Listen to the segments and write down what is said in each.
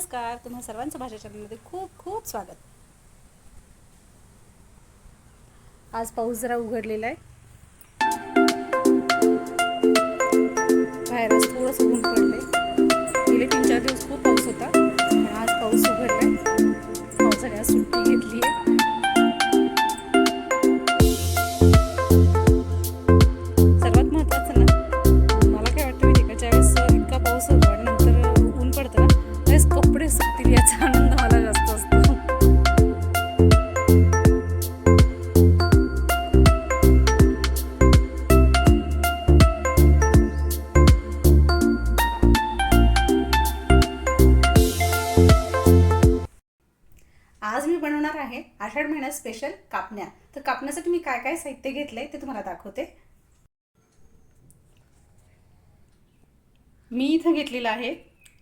नमस्कार तुम्हा सर्वांचं भाषा चॅनलमध्ये खूप खूप स्वागत. आज पाऊस जरा उघडलेला आहे. बाहेर आज थोडंसं ऊन पडले गेले तीन चार दिवस खूप पाऊस होता पण आज पाऊस उघडला आहे पावसाने आज सुट्टी घेतली आहे काय काय साहित्य घेतलंय ते तुम्हाला दाखवते. मी इथं घेतलेलं आहे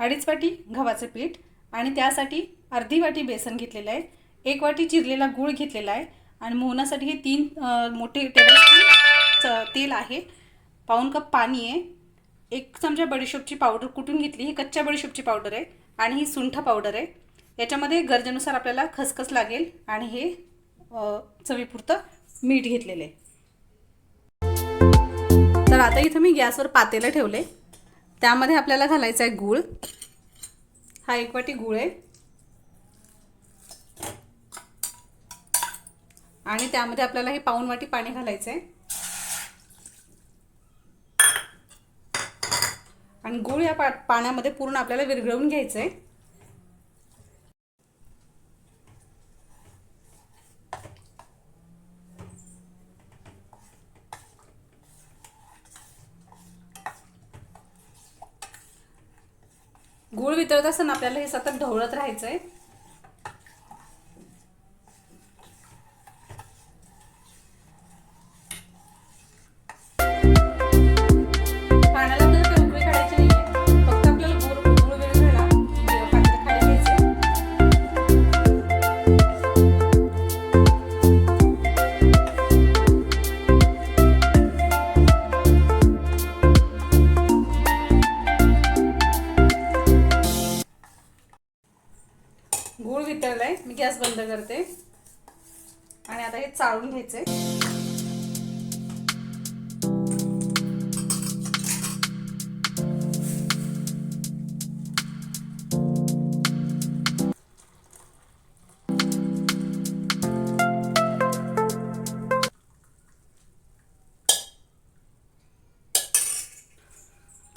अडीच वाटी गव्हाचं पीठ आणि त्यासाठी अर्धी वाटी बेसन घेतलेलं आहे एक वाटी चिरलेला गूळ घेतलेला आहे आणि मोहनासाठी हे तीन मोठे टेबलस्पून तेल आहे. पाऊन कप पाणी आहे. एक चमचा बडीशोपची पावडर कुटून घेतली? ही कच्च्या बडीशोपची पावडर आहे आणि ही सुंठ पावडर आहे. याच्यामध्ये गरजेनुसार आपल्याला खसखस लागेल आणि हे चवीपुरतं मीठ घेतलेले. तर आता इथं मी गॅसवर पातेलं ठेवले. त्यामध्ये आपल्याला घालायचा आहे गूळ. हा एक वाटी गूळ आहे. आणि त्यामध्ये आपल्याला हे पाऊन वाटी पाणी घालायचं आहे. आणि गूळ या पा पाण्यामध्ये पूर्ण आपल्याला विरघळवून घ्यायचं आहे. गूळ वितळत आपल्याला हे सतत ढवळत राहायचं आहे हे घ्यायचंय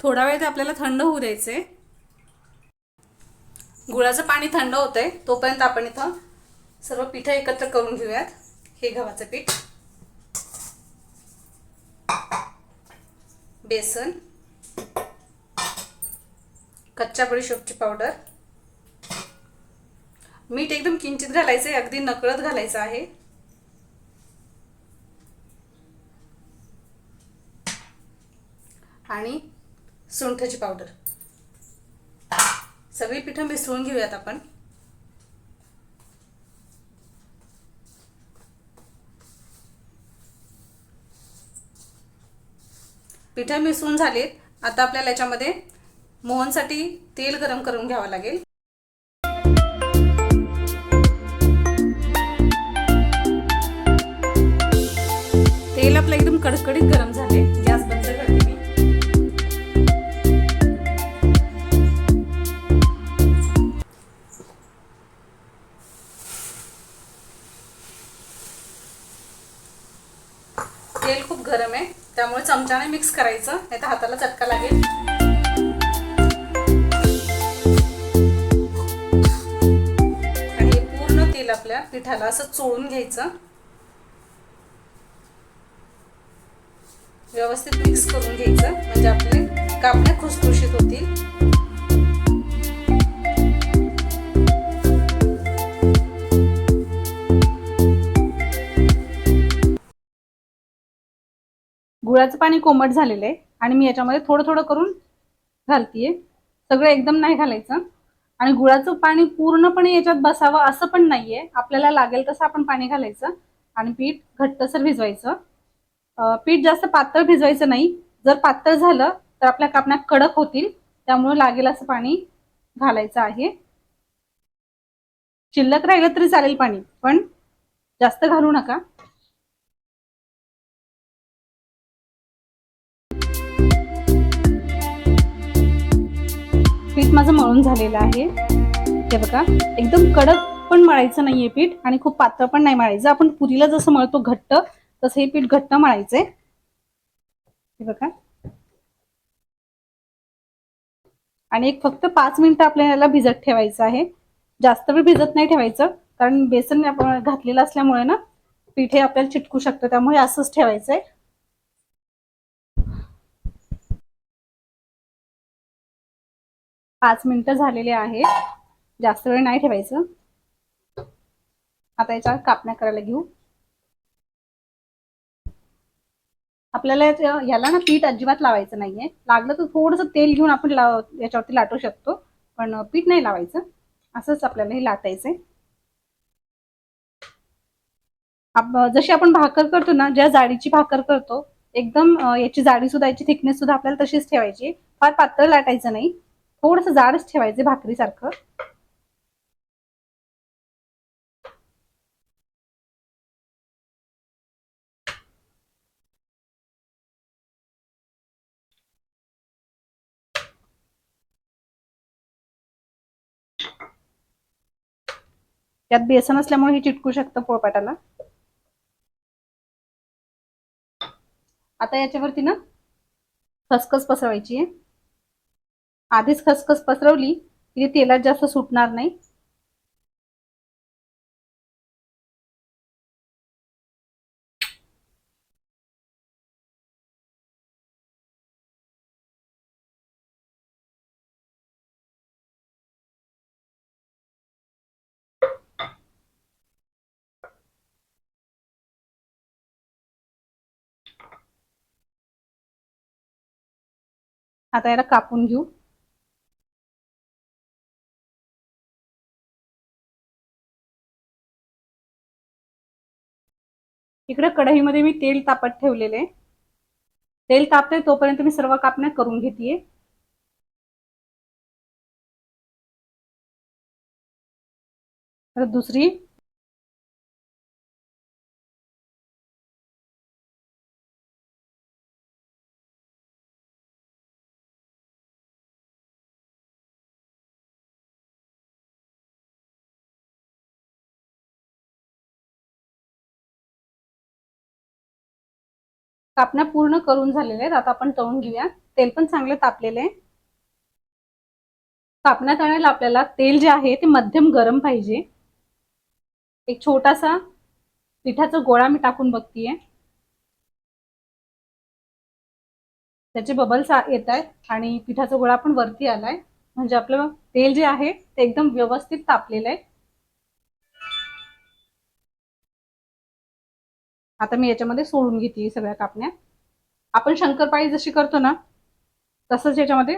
थोडा वेळ ते आपल्याला थंड होऊ द्यायचंय गुळाचं पाणी थंड होतंय तोपर्यंत आपण इथं सर्व पिठं एकत्र करून घेऊयात. हे गव्हाचं पीठ. बेसन. कच्च्या बडीशोपची पावडर मीठ एकदम किंचित घालायचं आहे अगदी नकळत घालायचं आहे. आणि सुंठची पावडर सगळी पिठं मिसळून घेऊयात आपण. पिठं मिसळून झालीत. आता आपल्याला याच्यामध्ये मोहनसाठी तेल गरम करून घ्यावं लागेल. तेल आपलं एकदम कडकडीत गरम असं चोळून घ्यायचं. व्यवस्थित मिक्स करून घ्यायचं. म्हणजे आपले कापण्या खुसखुशीत होतील. गुळाचं पाणी कोमट झालेलं आहे. आणि मी याच्यामध्ये थोडं थोडं करून घालतीये. सगळं एकदम नाही घालायचं. आणि गुळाचं पाणी पूर्णपणे याच्यात बसावं असं पण नाहीये. आपल्याला लागेल तसं आपण पाणी घालायचं आणि पीठ घट्टसर भिजवायचं. पीठ जास्त पातळ भिजवायचं नाही. जर पातळ झालं तर आपल्या कापण्या कडक होतील. त्यामुळे लागेल असं पाणी घालायचं आहे. शिल्लक राहिलं तरी चालेल पाणी पण जास्त घालू नका. पीठ माझं मळून झालेलं आहे. हे बघा एकदम कडक पण मळायचं नाहीये पीठ आणि खूप पातळ पण नाही मळायचं. आपण पुरीला जसं मळतो घट्ट तसं हे पीठ घट्ट मळायचंय. हे बघा. आणि एक फक्त पाच मिनिटं आपल्याला भिजत ठेवायचं आहे. जास्त वेळ भिजत नाही ठेवायचं कारण बेसन घातलेलं असल्यामुळे ना पीठ हे आपल्याला चिटकू शकतं त्यामुळे असंच ठेवायचं आहे पाच मिनिटं झालेले आहेत. जास्त वेळ नाही ठेवायचं. आता याच्या कापण्या करायला घेऊ. आपल्याला याला ना पीठ अजिबात लावायचं नाहीये. लागलं तर थोडंसं तेल घेऊन आपण याच्यावरती लाटू शकतो. पण पीठ नाही लावायचं. असंच आपल्याला हे लाटायचंय. जशी आपण भाकर करतो ना ज्या जाडीची भाकर करतो एकदम याची जाडी सुद्धा याची थिकनेस सुद्धा आपल्याला तशीच ठेवायची. फार पातळ लाटायचं नाही. थोडस जाडच ठेवायचे भाकरीसारखं. त्यात बेसन असल्यामुळे हे चिटकू शकतं पोळपाटाला. आता याच्यावरती ना खसखस पसरवायची आहे. आधीच खसखस पसरवली की तेलात जास्त सुटणार नाही. आता याला कापून घेऊ. इकडे कढईमध्ये मी तेल तापत ठेवलेले. तेल तापते तोपर्यंत मी सर्व कापण्या करून घेते तर दुसरी कापण्या पूर्ण करून झालेल्या आहेत. आता आपण तळून घेऊया. तेल पण चांगले तापलेले आहे. कापण्या तळायला आपल्याला तेल जे आहे ते मध्यम गरम पाहिजे. एक छोटासा पिठाचा गोळा मी टाकून बघतीये. त्याचे बबल्स येत आहेत आणि पिठाचा गोळा पण वरती आलाय. म्हणजे आपलं तेल जे आहे ते एकदम व्यवस्थित तापलेलं आहे. आता मी याच्यामध्ये सोडून घेते सगळ्या कापण्या. आपण शंकरपाळी जशी करतो ना तसंच याच्यामध्ये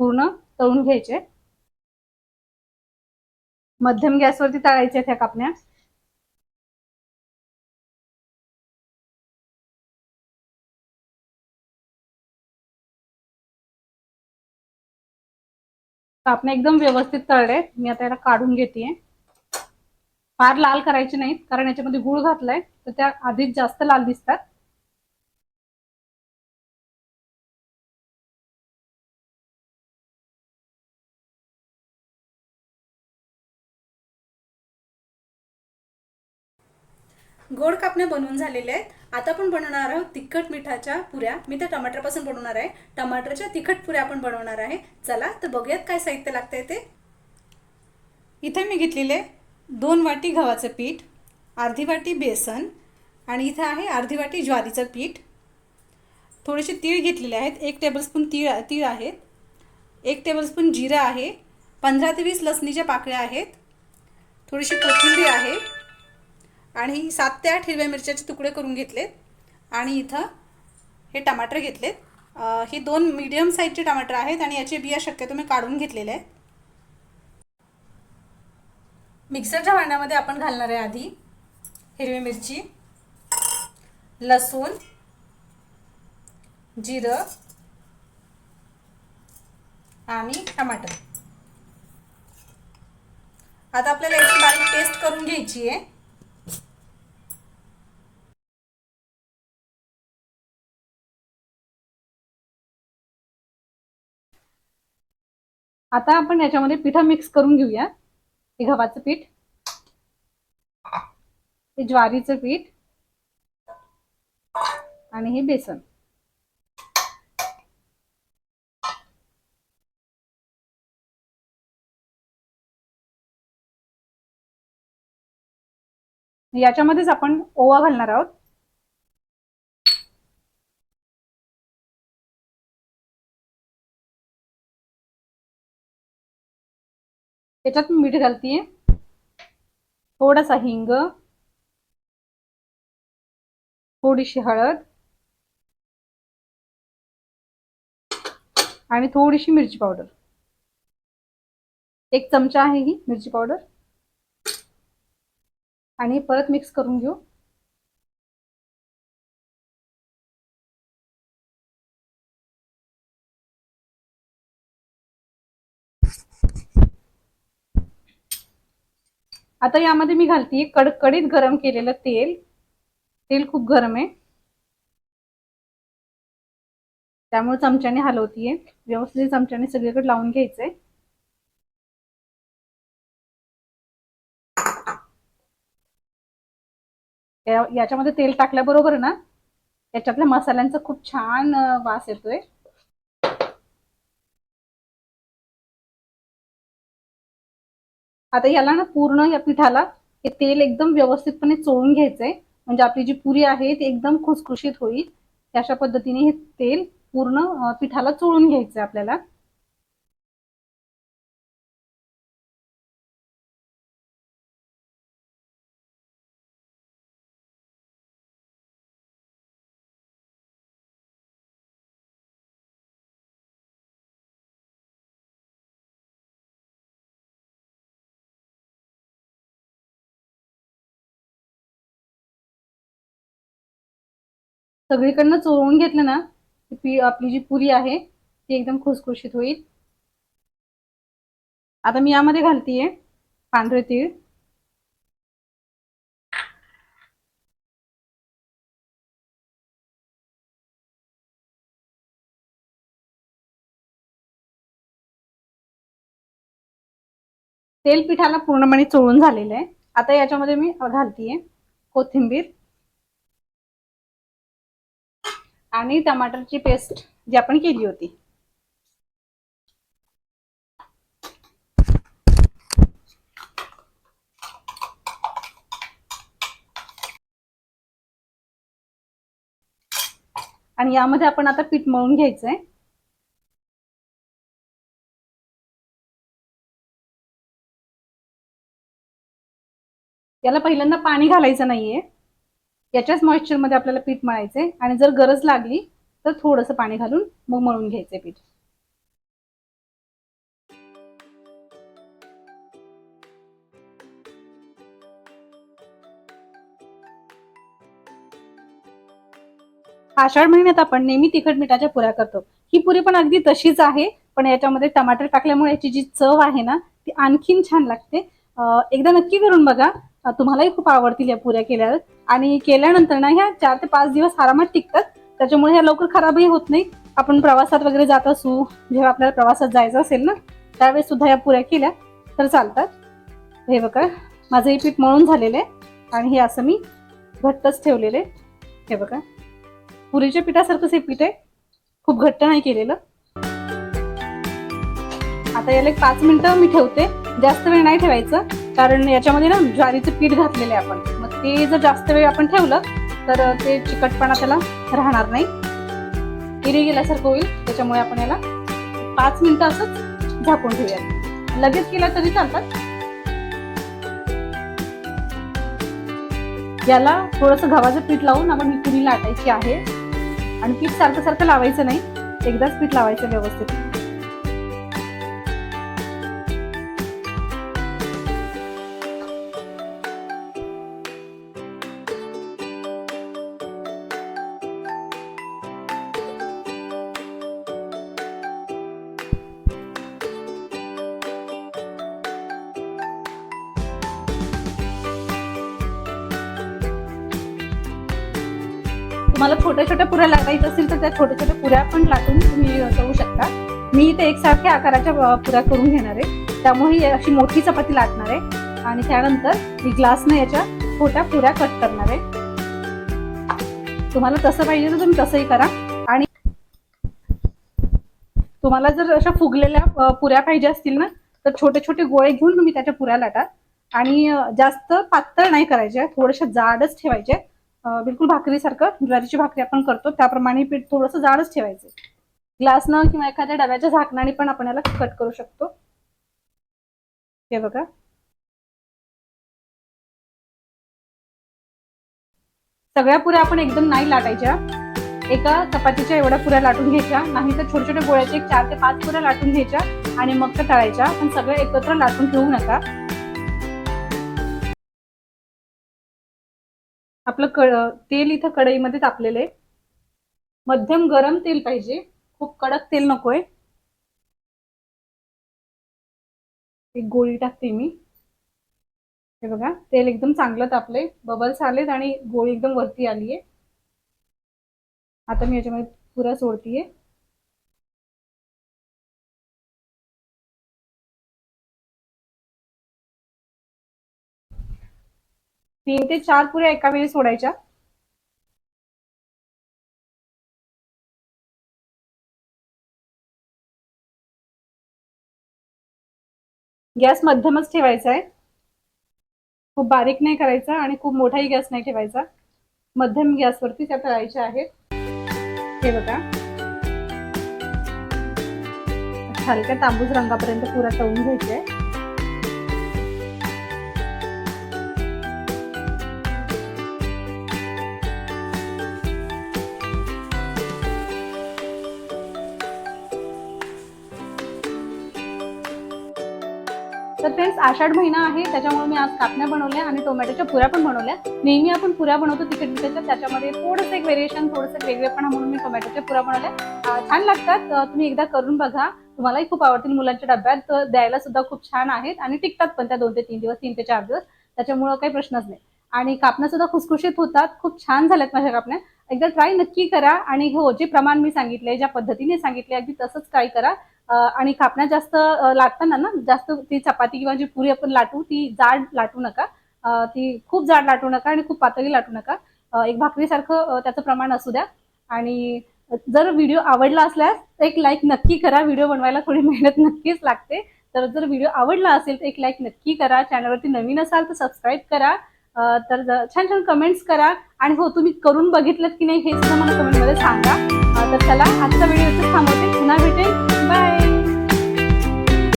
पूर्ण तळून घ्यायचे. मध्यम गॅसवरती तळायच्या त्या कापण्या. कापण्या एकदम व्यवस्थित तळले मी आता याला काढून घेते फार लाल करायचे नाहीत कारण याच्यामध्ये गुळ घातलाय. तर त्या आधीच जास्त लाल दिसतात. गोड कापण्या बनवून झालेल्या आहेत. आता आपण बनवणार आहोत तिखट मिठाच्या पुऱ्या. मी त्या टमाटरपासून बनवणार आहे. टमाटरच्या तिखट पुऱ्या आपण बनवणार आहे. चला तर बघूयात काय साहित्य लागतंय ते. इथे मी घेतलेले दोन वाटी गव्हाचं पीठ अर्धी वाटी बेसन आणि इथं आहे अर्धी वाटी ज्वारीचं पीठ. थोडेसे तीळ घेतलेले आहेत. एक टेबलस्पून तीळ तीळ आहेत. एक टेबलस्पून जिरं आहे. पंधरा ते वीस लसणीच्या पाकळ्या आहेत. थोडीशी कोथिंबीर आहे. आणि सात ते आठ हिरव्या मिरच्याचे तुकडे करून घेतलेत. आणि इथं हे टमाटर घेतलेत. हे दोन मीडियम साईजचे टमाटर आहेत आणि याचे बिया शक्यतो मी काढून घेतलेले आहेत. मिक्सरच्या भांड्यामध्ये आपण घालणार आहे आधी हिरवी मिरची लसूण जिरं आणि टमाटर. आता आपल्याला याची बारीक पेस्ट करून घ्यायची आहे. आता आपण याच्यामध्ये पिठा मिक्स करून घेऊया. हे गव्हाचं पीठ. हे ज्वारीचं पीठ आणि हे बेसन. याच्यामध्येच आपण ओवा घालणार आहोत. त्याच्यात मीठ घालतीये. थोडासा हिंग थोडीशी हळद आणि थोडीशी मिरची पावडर. एक चमचा आहे ही मिरची पावडर. आणि परत मिक्स करून घेऊ. आता यामध्ये मी घालते कडकडीत गरम केलेलं तेल. तेल खूप गरम आहे. त्यामुळे चमच्याने हलवतीये. व्यवस्थित चमच्याने सगळीकडे लावून घ्यायचंय. याच्यामध्ये तेल टाकल्याबरोबर ना याच्यातल्या मसाल्यांचा खूप छान वास येतोय. आता याला ना पूर्ण या पिठाला हे तेल एकदम व्यवस्थितपणे चोळून घ्यायचंय. म्हणजे आपली जी पुरी आहे ती एकदम खुसखुशीत होईल. अशा पद्धतीने हे तेल पूर्ण पिठाला चोळून घ्यायचं आपल्याला. सगळीकडनं चोळून घेतलं ना पी आपली जी पुरी आहे ती एकदम खुसखुशीत होईल. आता मी यामध्ये घालतीये पांढरे तीळ. तेल पिठाला पूर्णपणे चोळून झालेलं आहे. आता याच्यामध्ये मी घालतीये कोथिंबीर. आणि टमाटरची पेस्ट जी आपण केली होती. आणि यामध्ये आपण आता पीठ मळून घ्यायचंय. याला पहिल्यांदा पाणी घालायचं नाहीये. याच्याच मॉइश्चरमध्ये आपल्याला पीठ मळायचंय. आणि जर गरज लागली तर थोडंसं पाणी घालून मग मळून घ्यायचंय पीठ. आषाढ महिन्यात आपण नेहमी तिखट मिठाच्या पुऱ्या करतो. ही पुरी पण अगदी तशीच आहे पण याच्यामध्ये टमाटर टाकल्यामुळे याची जी चव आहे ना ती आणखीन छान लागते. एकदा नक्की करून बघा. तुम्हालाही खूप आवडतील या पुऱ्या केल्यावर. आणि केल्यानंतर ना ह्या चार ते पाच दिवस आरामात टिकतात. त्याच्यामुळे ह्या लवकर खराबही होत नाही. आपण प्रवासात वगैरे जात असू जेव्हा आपल्याला प्रवासात जायचं असेल ना त्यावेळेस सुद्धा या पुऱ्या केल्या तर चालतात. हे बघा माझं हे पीठ मळून झालेलं आहे आणि हे असं मी घट्टच ठेवलेलं आहे. हे बघा पुरीच्या पिठासारखंच हे पीठ आहे. खूप घट्ट नाही केलेलं. आता याला एक पाच मिनिटं मी ठेवते. जास्त वेळ नाही ठेवायचं कारण याच्यामध्ये ना ज्वारीचं पीठ घातलेलं आहे आपण. मग ते जर जास्त वेळ आपण ठेवलं तर ते चिकटपणा त्याला राहणार नाही. हिरी गेल्यासारखं होईल त्याच्यामुळे आपण याला पाच मिनिटं असंच झाकून ठेवूया लगेच केला तरी चालतात. याला थोडस गव्हाचं पीठ लावून आपण ही पुरी लाटायची आहे. आणि पीठ सारखं सारखं लावायचं नाही. एकदाच पीठ लावायचं व्यवस्थित. तुम्हाला छोट्या छोट्या पुऱ्या लाटायच्या असेल तर त्या छोट्या छोट्या पुऱ्या पण लाटून तुम्ही करू शकता. मी इथे एकसारख्या आकाराच्या पुऱ्या करून घेणार आहे. त्यामुळे ही अशी मोठी चपाती लाटणार आहे. आणि त्यानंतर मी ग्लासनं याच्या छोट्या पुऱ्या कट करणार आहे. तुम्हाला तसं पाहिजे तर तुम्ही तसंही करा. आणि तुम्हाला जर अशा फुगलेल्या पुऱ्या पाहिजे असतील ना तर छोटे छोटे गोळे घेऊन तुम्ही त्याच्या पुऱ्या लाटा. आणि जास्त पातळ नाही करायचे. थोड्याशा जाडच ठेवायचे. बिलकुल भाकरीसारखं ज्वारीची भाकरी आपण करतो. त्याप्रमाणे पीठ थोडंसं जाडच ठेवायचं. ग्लासनं किंवा एखाद्या डब्याच्या झाकणाने पण आपण याला कट करू शकतो. हे बघा. सगळ्या पुऱ्या आपण एकदम नाही लाटायच्या. एका चपातीच्या एवढ्या पुऱ्या लाटून घ्यायच्या. नाही तर छोटे छोटे गोळ्याचे एक चार ते पाच पुऱ्या लाटून घ्यायच्या आणि मग त्या तळायच्या. पण सगळं एकत्र लाटून ठेवू नका. आपलं क तेल इथं कढईमध्ये तापलेलं आहे. मध्यम गरम तेल पाहिजे. खूप कडक तेल नकोय. एक गोळी टाकते मी. हे बघा तेल एकदम चांगलं तापलंय. बबल्स आलेत आणि गोळी एकदम वरती आली आहे आता मी याच्यामध्ये पुरा सोडतीये. तीन ते चार पुऱ्या एका वेळी सोडायच्या. गॅस मध्यमच ठेवायचा आहे. खूप बारीक नाही करायचा आणि खूप मोठाही गॅस नाही ठेवायचा. मध्यम गॅसवरती त्या तळायच्या आहेत. हे बघा. हलक्या तांबूस रंगापर्यंत पुरा तळून घ्यायचे तर तेच आषाढ महिना आहे त्याच्यामुळे मी आज कापण्या बनवल्या आणि टोमॅटोच्या पुऱ्या पण बनवल्या. नेहमी आपण पुऱ्या बनवतो तिखट मिठाच्या त्याच्यामध्ये थोडंसं एक वेरिएशन थोडंसं वेगळेपणा म्हणून मी टोमॅटोच्या पुऱ्या बनवल्या. छान लागतात. तुम्ही एकदा करून बघा. तुम्हालाही खूप आवडतील मुलांच्या डब्यात. द्यायला सुद्धा खूप छान आहेत आणि टिकतात पण त्या दोन ते तीन दिवस तीन ते चार दिवस. त्याच्यामुळं काही प्रश्नच नाही. आणि कापण्या सुद्धा खुसखुशीत होतात. खूप छान झाल्यात माझ्या कापण्या. एकदा ट्राय नक्की करा आणि हो जे प्रमाण मी सांगितले ज्या पद्धतीने सांगितले अगदी तसंच ट्राय करा. आणि कापण्या जास्त लाटताना ना जास्त ती चपाती किंवा जी पुरी आपण लाटू ती जाड लाटू नका. ती खूप जाड लाटू नका आणि खूप पातळी लाटू नका. एक भाकरीसारखं त्याचं प्रमाण असू द्या. आणि जर व्हिडिओ आवडला असल्यास एक लाईक नक्की करा. व्हिडिओ बनवायला थोडी मेहनत नक्कीच लागते. तर जर व्हिडिओ आवडला असेल तर एक लाईक नक्की करा. चॅनलवरती नवीन असाल तर सबस्क्राईब करा. तर छान छान कमेंट्स करा. आणि हो तुम्ही करून बघितलं की नाही हे सुद्धा मला कमेंटमध्ये सांगा. तर चला आजचा व्हिडिओ थांबवते. पुन्हा भेटेल बाय